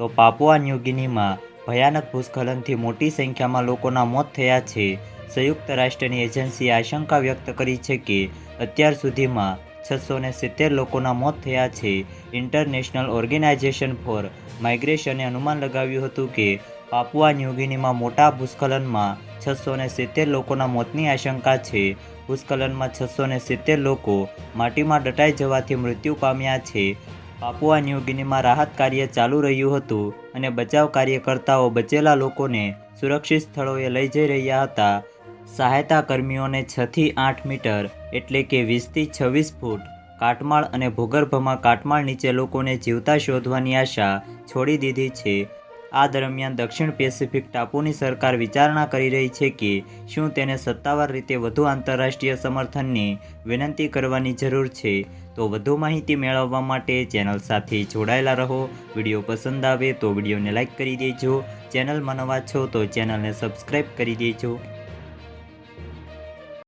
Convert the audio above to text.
તો પાપુઆ ન્યૂગિનીમાં ભયાનક ભૂસ્ખલનથી મોટી સંખ્યામાં લોકોના મોત થયા છે. સંયુક્ત રાષ્ટ્રની એજન્સીએ આશંકા વ્યક્ત કરી છે કે અત્યાર સુધીમાં છસો ને સિત્તેર લોકોના મોત થયા છે. ઇન્ટરનેશનલ ઓર્ગેનાઇઝેશન ફોર માઇગ્રેશને અનુમાન લગાવ્યું હતું કે પાપુઆ ન્યૂગિનીમાં મોટા ભૂસ્ખલનમાં છસો ને સિત્તેર લોકોના મોતની આશંકા છે. ભૂસ્ખલનમાં છસો ને સિત્તેર લોકો માટીમાં દટાઈ જવાથી મૃત્યુ પામ્યા છે. પાપુઆ ન્યૂગિનીમાં રાહત કાર્ય ચાલુ રહ્યું હતું અને બચાવ કાર્યકર્તાઓ બચેલા લોકોને સુરક્ષિત સ્થળોએ લઈ જઈ રહ્યા હતા. સહાયતા કર્મીઓને છથી આઠ મીટર એટલે કે વીસથી છવ્વીસ ફૂટ કાટમાળ અને ભૂગર્ભમાં કાટમાળ નીચે લોકોને જીવતા શોધવાની આશા છોડી દીધી છે. આ દરમિયાન દક્ષિણ પેસિફિક ટાપુની સરકાર વિચારણા કરી રહી છે કે શું તેને સત્તાવાર રીતે વધુ આંતરરાષ્ટ્રીય સમર્થનની વિનંતી કરવાની જરૂર છે. તો વધુ માહિતી મેળવવા માટે ચેનલ સાથે જોડાયેલા રહો. વીડિયો પસંદ આવે તો વિડીયોને લાઇક કરી દેજો. ચેનલમાં નવા છો તો ચેનલને સબસ્ક્રાઈબ કરી દેજો.